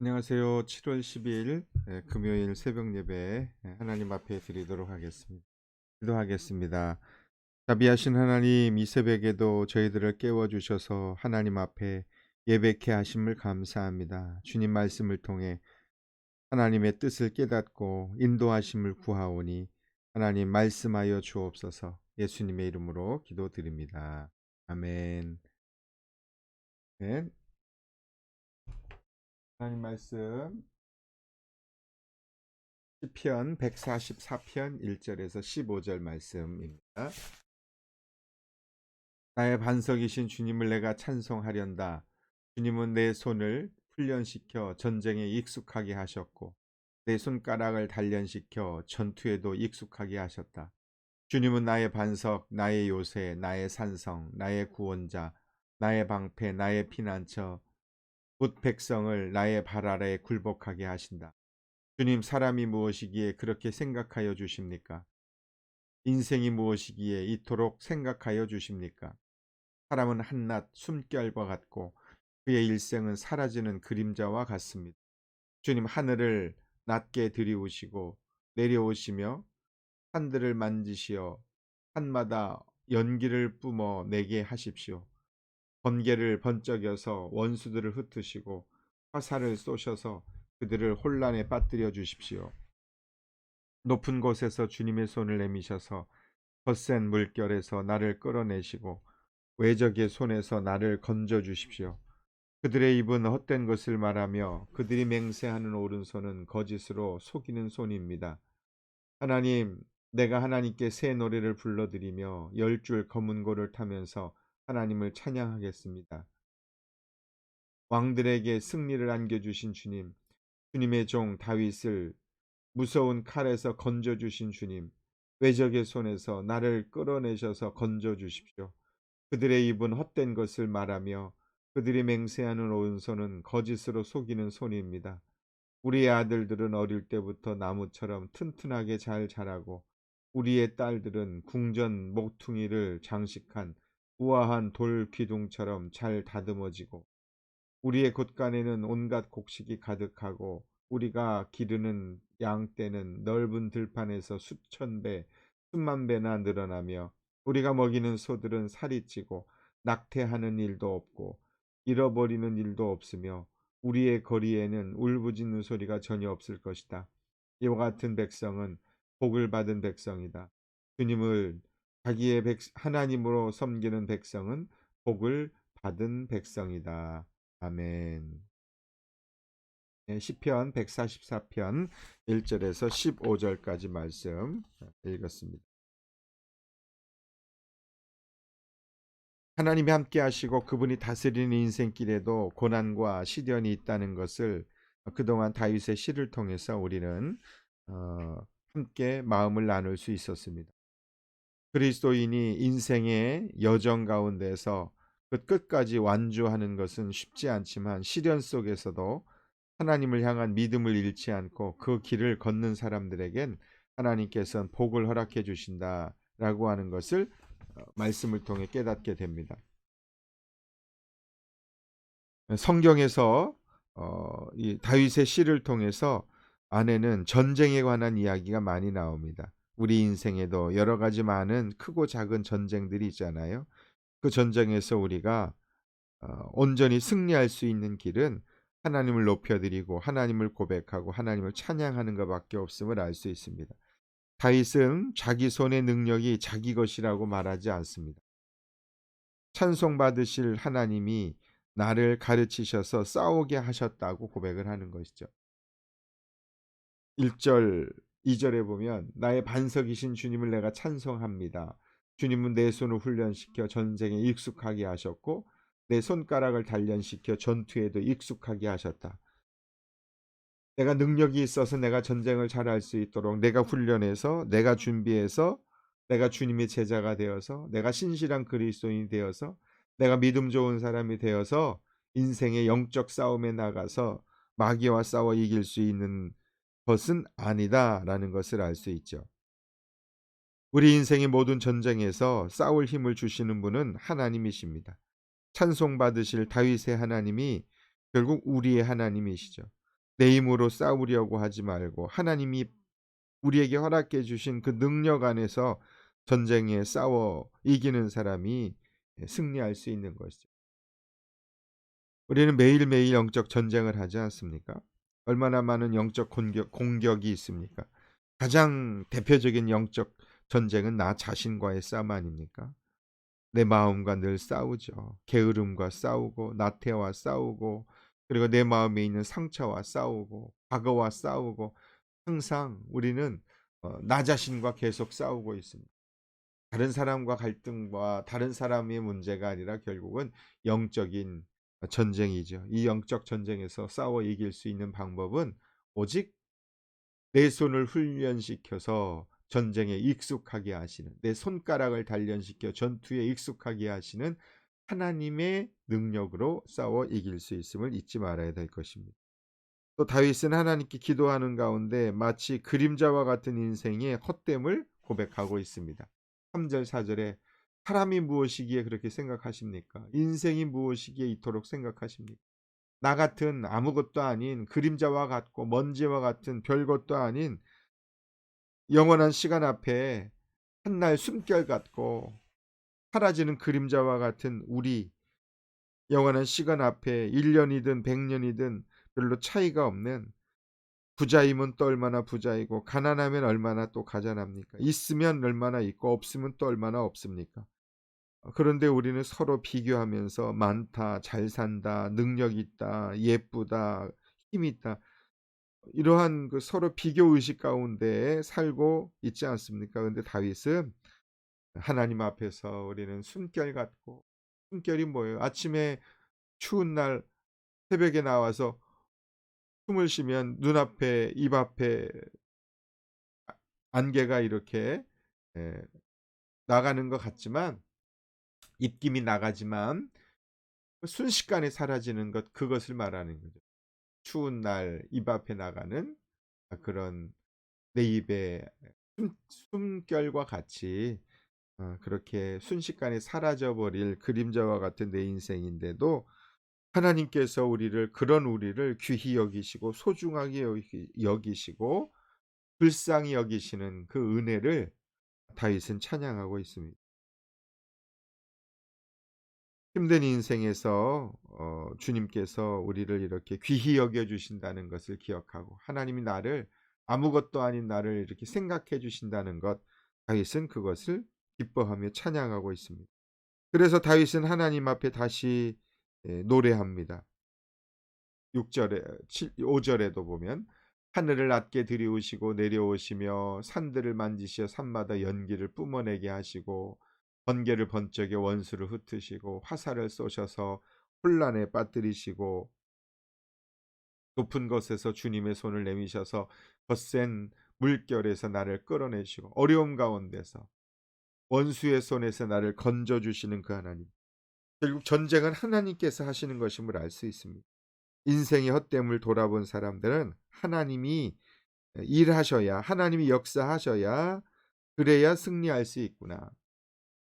안녕하세요. 7월 12일 예, 금요일 새벽 예배 예, 하나님 앞에 드리도록 하겠습니다. 기도하겠습니다. 자비하신 하나님 이 새벽에도 저희들을 깨워 주셔서 하나님 앞에 예배케 하심을 감사합니다. 주님 말씀을 통해 하나님의 뜻을 깨닫고 인도하심을 구하오니 하나님 말씀하여 주옵소서. 예수님의 이름으로 기도드립니다. 아멘. 네. 하나님 말씀 시편 144편 1절에서 15절 말씀입니다. 나의 반석이신 주님을 내가 찬송하련다. 주님은 내 손을 훈련시켜 전쟁에 익숙하게 하셨고 내 손가락을 단련시켜 전투에도 익숙하게 하셨다. 주님은 나의 반석, 나의 요새, 나의 산성, 나의 구원자, 나의 방패, 나의 피난처, 곧 백성을 나의 발 아래에 굴복하게 하신다. 주님 사람이 무엇이기에 그렇게 생각하여 주십니까? 인생이 무엇이기에 이토록 생각하여 주십니까? 사람은 한낱 숨결과 같고 그의 일생은 사라지는 그림자와 같습니다. 주님 하늘을 낮게 들이우시고 내려오시며 산들을 만지시어 산마다 연기를 뿜어 내게 하십시오. 번개를 번쩍여서 원수들을 흩으시고 화살을 쏘셔서 그들을 혼란에 빠뜨려 주십시오. 높은 곳에서 주님의 손을 내미셔서 거센 물결에서 나를 끌어내시고 외적의 손에서 나를 건져 주십시오. 그들의 입은 헛된 것을 말하며 그들이 맹세하는 오른손은 거짓으로 속이는 손입니다. 하나님, 내가 하나님께 새 노래를 불러드리며 열 줄 검은 고를 타면서 하나님을 찬양하겠습니다. 왕들에게 승리를 안겨주신 주님, 주님의 종 다윗을 무서운 칼에서 건져주신 주님, 외적의 손에서 나를 끌어내셔서 건져주십시오. 그들의 입은 헛된 것을 말하며 그들이 맹세하는 오른손은 거짓으로 속이는 손입니다. 우리의 아들들은 어릴 때부터 나무처럼 튼튼하게 잘 자라고 우리의 딸들은 궁전 목퉁이를 장식한 우아한 돌 기둥처럼 잘 다듬어지고 우리의 곳간에는 온갖 곡식이 가득하고 우리가 기르는 양떼는 넓은 들판에서 수천 배, 수만 배나 늘어나며 우리가 먹이는 소들은 살이 찌고 낙태하는 일도 없고 잃어버리는 일도 없으며 우리의 거리에는 울부짖는 소리가 전혀 없을 것이다. 이와 같은 백성은 복을 받은 백성이다. 주님을 자기의 백, 하나님으로 섬기는 백성은 복을 받은 백성이다. 아멘. 네, 시편 144편 1절에서 15절까지 말씀 읽었습니다. 하나님이 함께 하시고 그분이 다스리는 인생길에도 고난과 시련이 있다는 것을 그동안 다윗의 시를 통해서 우리는 어, 함께 마음을 나눌 수 있었습니다. 그리스도인이 인생의 여정 가운데서 그 끝까지 완주하는 것은 쉽지 않지만 시련 속에서도 하나님을 향한 믿음을 잃지 않고 그 길을 걷는 사람들에겐 하나님께서는 복을 허락해 주신다라고 하는 것을 어, 말씀을 통해 깨닫게 됩니다. 성경에서 어, 이 다윗의 시를 통해서 안에는 전쟁에 관한 이야기가 많이 나옵니다. 우리 인생에도 여러 가지 많은 크고 작은 전쟁들이 있잖아요. 그 전쟁에서 우리가 어, 온전히 승리할 수 있는 길은 하나님을 높여드리고 하나님을 고백하고 하나님을 찬양하는 것밖에 없음을 알 수 있습니다. 다윗은 자기 손의 능력이 자기 것이라고 말하지 않습니다. 찬송 받으실 하나님이 나를 가르치셔서 싸우게 하셨다고 고백을 하는 것이죠. 1절 2절에 보면 나의 반석이신 주님을 내가 찬송합니다. 주님은 내 손을 훈련시켜 전쟁에 익숙하게 하셨고 내 손가락을 단련시켜 전투에도 익숙하게 하셨다. 내가 능력이 있어서 내가 전쟁을 잘할 수 있도록 내가 훈련해서 내가 준비해서 내가 주님의 제자가 되어서 내가 신실한 그리스도인이 되어서 내가 믿음 좋은 사람이 되어서 인생의 영적 싸움에 나가서 마귀와 싸워 이길 수 있는 것은 아니다라는 것을 알 수 있죠. 우리 인생의 모든 전쟁에서 싸울 힘을 주시는 분은 하나님이십니다. 찬송받으실 다윗의 하나님이 결국 우리의 하나님이시죠. 내 힘으로 싸우려고 하지 말고 하나님이 우리에게 허락해 주신 그 능력 안에서 전쟁에 싸워 이기는 사람이 승리할 수 있는 것이죠. 우리는 매일매일 영적 전쟁을 하지 않습니까? 얼마나 많은 영적 공격, 공격이 있습니까? 가장 대표적인 영적 전쟁은 나 자신과의 싸움 아닙니까? 내 마음과 늘 싸우죠. 게으름과 싸우고 나태와 싸우고 그리고 내 마음에 있는 상처와 싸우고 과거와 싸우고 항상 우리는 어, 나 자신과 계속 싸우고 있습니다. 다른 사람과 갈등과 다른 사람의 문제가 아니라 결국은 영적인 전쟁이죠. 이 영적 전쟁에서 싸워 이길 수 있는 방법은 오직 내 손을 훈련시켜서 전쟁에 익숙하게 하시는 내 손가락을 단련시켜 전투에 익숙하게 하시는 하나님의 능력으로 싸워 이길 수 있음을 잊지 말아야 될 것입니다. 또 다윗은 하나님께 기도하는 가운데 마치 그림자와 같은 인생의 헛됨을 고백하고 있습니다. 3절 4절에 사람이 무엇이기에 그렇게 생각하십니까? 인생이 무엇이기에 이토록 생각하십니까? 나 같은 아무것도 아닌 그림자와 같고 먼지와 같은 별것도 아닌 영원한 시간 앞에 한날 숨결 같고 사라지는 그림자와 같은 우리 영원한 시간 앞에 1년이든 100년이든 별로 차이가 없는 부자이면 또 얼마나 부자이고 가난하면 얼마나 또 가난합니까? 있으면 얼마나 있고 없으면 또 얼마나 없습니까? 그런데 우리는 서로 비교하면서 많다, 잘 산다, 능력 있다, 예쁘다, 힘 있다. 이러한 그 서로 비교 의식 가운데 살고 있지 않습니까? 근데 다윗은 하나님 앞에서 우리는 숨결 같고 숨결이 뭐예요? 아침에 추운 날 새벽에 나와서 숨을 쉬면 눈앞에 입 앞에 안개가 이렇게 예, 나가는 것 같지만 입김이 나가지만 순식간에 사라지는 것 그것을 말하는 거죠. 추운 날 입 앞에 나가는 그런 내 입의 숨, 결과 같이 어, 그렇게 순식간에 사라져 버릴 그림자와 같은 내 인생인데도 하나님께서 우리를 그런 우리를 귀히 여기시고 소중하게 여기시고 불쌍히 여기시는 그 은혜를 다윗은 찬양하고 있습니다. 힘든 인생에서 어, 주님께서 우리를 이렇게 귀히 여겨 주신다는 것을 기억하고 하나님이 나를 아무것도 아닌 나를 이렇게 생각해 주신다는 것 다윗은 그것을 기뻐하며 찬양하고 있습니다. 그래서 다윗은 하나님 앞에 다시 예, 노래합니다. 6절에 7, 5절에도 보면 하늘을 낮게 들이우시고 내려오시며 산들을 만지시어 산마다 연기를 뿜어내게 하시고 번개를 번쩍에 원수를 흩으시고 화살을 쏘셔서 혼란에 빠뜨리시고 높은 곳에서 주님의 손을 내미셔서 거센 물결에서 나를 끌어내시고 어려움 가운데서 원수의 손에서 나를 건져 주시는 그 하나님. 결국 전쟁은 하나님께서 하시는 것임을 알 수 있습니다. 인생의 헛됨을 돌아본 사람들은 하나님이 일하셔야 하나님이 역사하셔야 그래야 승리할 수 있구나.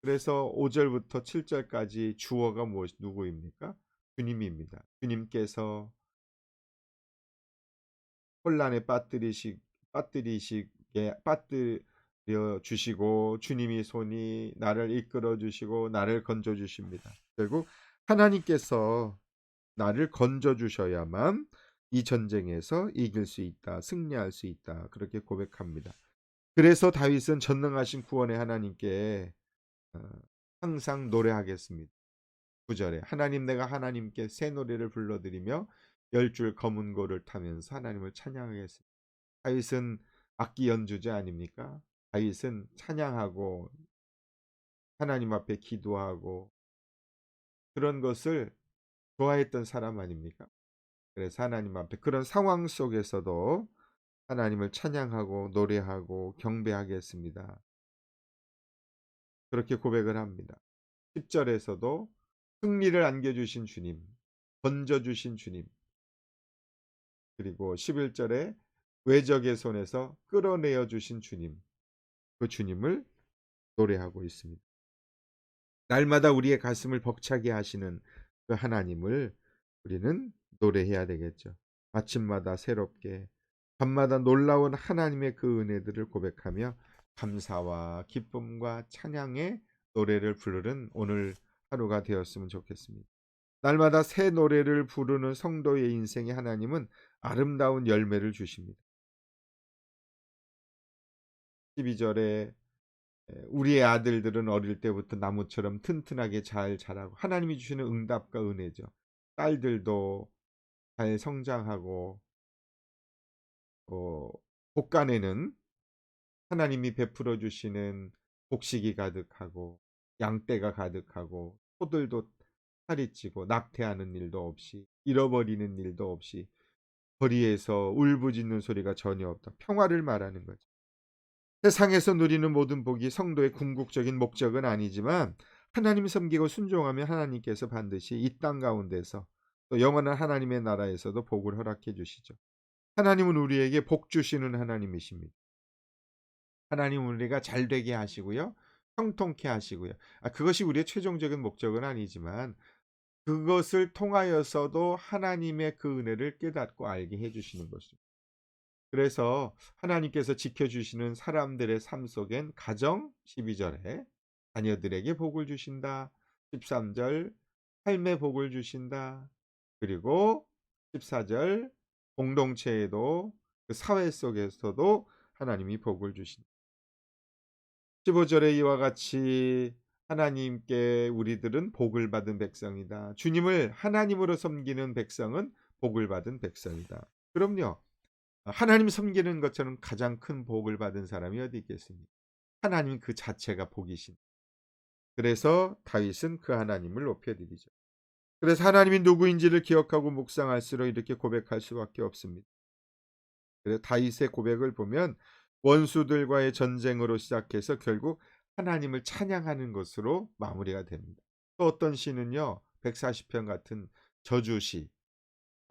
그래서 5절부터 7절까지 주어가 무엇 누구입니까? 주님입니다. 주님께서 혼란에 빠뜨리시 빠뜨리시게 빠뜨려 주시고 주님이 손이 나를 이끌어 주시고 나를 건져 주십니다. 결국 하나님께서 나를 건져 주셔야만 이 전쟁에서 이길 수 있다, 승리할 수 있다. 그렇게 고백합니다. 그래서 다윗은 전능하신 구원의 하나님께 어, 항상 노래하겠습니다. 9절에 하나님 내가 하나님께 새 노래를 불러드리며 열 줄 검은 고를 타면서 하나님을 찬양하겠습니다. 다윗은 악기 연주자 아닙니까? 다윗은 찬양하고 하나님 앞에 기도하고 그런 것을 좋아했던 사람 아닙니까? 그래서 하나님 앞에 그런 상황 속에서도 하나님을 찬양하고 노래하고 경배하겠습니다. 그렇게 고백을 합니다. 10절에서도 승리를 안겨주신 주님, 건져주신 주님, 그리고 11절에 외적의 손에서 끌어내어 주신 주님, 그 주님을 노래하고 있습니다. 날마다 우리의 가슴을 벅차게 하시는 그 하나님을 우리는 노래해야 되겠죠. 아침마다 새롭게 밤마다 놀라운 하나님의 그 은혜들을 고백하며 감사와 기쁨과 찬양의 노래를 부르는 오늘 하루가 되었으면 좋겠습니다. 날마다 새 노래를 부르는 성도의 인생에 하나님은 아름다운 열매를 주십니다. 12절에 우리의 아들들은 어릴 때부터 나무처럼 튼튼하게 잘 자라고 하나님이 주시는 응답과 은혜죠. 딸들도 잘 성장하고 어, 복간에는 하나님이 베풀어 주시는 복식이 가득하고 양떼가 가득하고 소들도 살이 찌고 낙태하는 일도 없이 잃어버리는 일도 없이 거리에서 울부짖는 소리가 전혀 없다. 평화를 말하는 거죠. 세상에서 누리는 모든 복이 성도의 궁극적인 목적은 아니지만 하나님 섬기고 순종하면 하나님께서 반드시 이 땅 가운데서 또 영원한 하나님의 나라에서도 복을 허락해 주시죠. 하나님은 우리에게 복 주시는 하나님이십니다. 하나님은 우리가 잘 되게 하시고요. 형통케 하시고요. 아, 그것이 우리의 최종적인 목적은 아니지만 그것을 통하여서도 하나님의 그 은혜를 깨닫고 알게 해주시는 것입니다. 그래서 하나님께서 지켜주시는 사람들의 삶 속엔 가정 12절에 자녀들에게 복을 주신다. 13절 삶의 복을 주신다. 그리고 14절 공동체에도 그 사회 속에서도 하나님이 복을 주신다. 15절에 이와 같이 하나님께 우리들은 복을 받은 백성이다. 주님을 하나님으로 섬기는 백성은 복을 받은 백성이다. 그럼요. 하나님 섬기는 것처럼 가장 큰 복을 받은 사람이 어디 있겠습니까? 하나님 그 자체가 복이신. 그래서 다윗은 그 하나님을 높여드리죠. 그래서 하나님이 누구인지를 기억하고 묵상할수록 이렇게 고백할 수밖에 없습니다. 그래서 다윗의 고백을 보면 원수들과의 전쟁으로 시작해서 결국 하나님을 찬양하는 것으로 마무리가 됩니다. 또 어떤 시는요. 140편 같은 저주시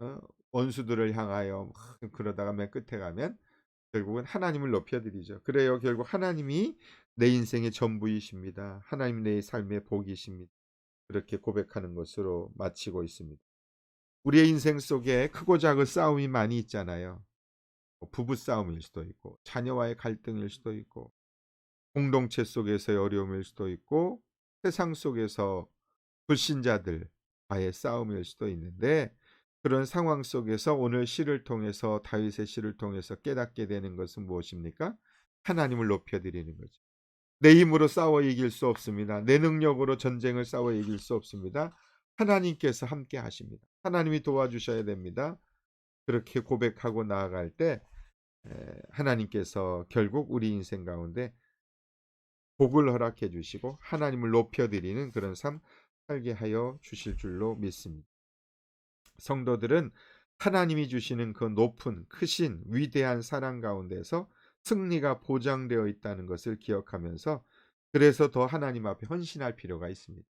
어? 원수들을 향하여 그러다가 맨 끝에 가면 결국은 하나님을 높여드리죠. 그래요. 결국 하나님이 내 인생의 전부이십니다. 하나님 내 삶의 복이십니다. 그렇게 고백하는 것으로 마치고 있습니다. 우리의 인생 속에 크고 작은 싸움이 많이 있잖아요. 뭐 부부 싸움일 수도 있고 자녀와의 갈등일 수도 있고 공동체 속에서의 어려움일 수도 있고 세상 속에서 불신자들과의 싸움일 수도 있는데 그런 상황 속에서 오늘 시를 통해서 다윗의 시를 통해서 깨닫게 되는 것은 무엇입니까? 하나님을 높여드리는 거죠. 내 힘으로 싸워 이길 수 없습니다. 내 능력으로 전쟁을 싸워 이길 수 없습니다. 하나님께서 함께 하십니다. 하나님이 도와주셔야 됩니다. 그렇게 고백하고 나아갈 때 하나님께서 결국 우리 인생 가운데 복을 허락해 주시고 하나님을 높여드리는 그런 삶 살게 하여 주실 줄로 믿습니다. 성도들은 하나님이 주시는 그 높은 크신 위대한 사랑 가운데서 승리가 보장되어 있다는 것을 기억하면서 그래서 더 하나님 앞에 헌신할 필요가 있습니다.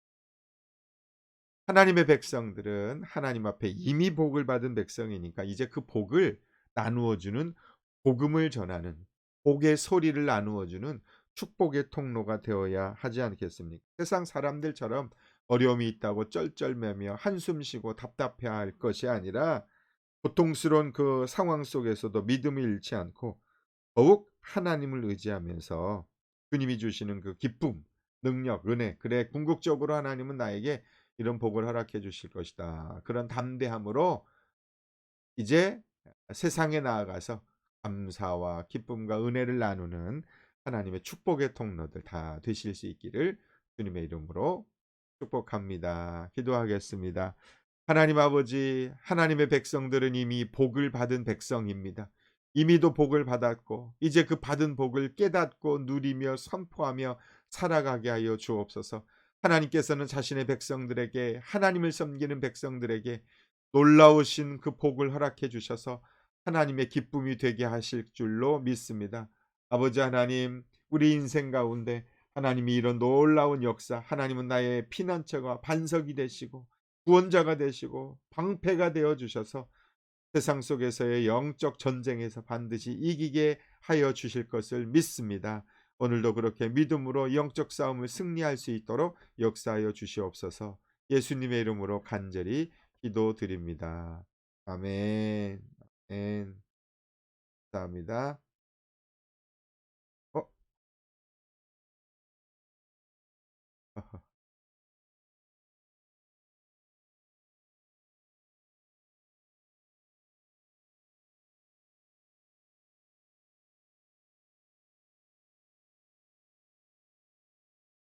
하나님의 백성들은 하나님 앞에 이미 복을 받은 백성이니까 이제 그 복을 나누어 주는 복음을 전하는 복의 소리를 나누어 주는 축복의 통로가 되어야 하지 않겠습니까? 세상 사람들처럼 어려움이 있다고 쩔쩔매며 한숨 쉬고 답답해할 것이 아니라 고통스러운 그 상황 속에서도 믿음을 잃지 않고 더욱 하나님을 의지하면서 주님이 주시는 그 기쁨, 능력, 은혜, 그래 궁극적으로 하나님은 나에게 이런 복을 허락해 주실 것이다. 그런 담대함으로 이제 세상에 나아가서 감사와 기쁨과 은혜를 나누는 하나님의 축복의 통로들 다 되실 수 있기를 주님의 이름으로 축복합니다. 기도하겠습니다. 하나님 아버지, 하나님의 백성들은 이미 복을 받은 백성입니다. 이미도 복을 받았고, 이제 그 받은 복을 깨닫고 누리며 선포하며 살아가게 하여 주옵소서. 하나님께서는 자신의 백성들에게, 하나님을 섬기는 백성들에게 놀라우신 그 복을 허락해 주셔서 하나님의 기쁨이 되게 하실 줄로 믿습니다. 아버지 하나님, 우리 인생 가운데 하나님이 이런 놀라운 역사, 하나님은 나의 피난처가 반석이 되시고 구원자가 되시고 방패가 되어 주셔서 세상 속에서의 영적 전쟁에서 반드시 이기게 하여 주실 것을 믿습니다. 오늘도 그렇게 믿음으로 영적 싸움을 승리할 수 있도록 역사하여 주시옵소서. 예수님의 이름으로 간절히 기도드립니다. 아멘. 엔. 감사합니다. 어?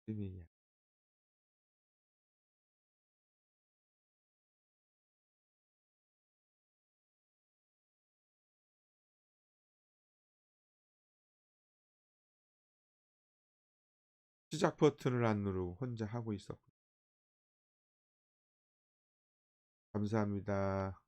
스트리밍이야. 시작 버튼을 안 누르고 혼자 하고 있었고. 감사합니다.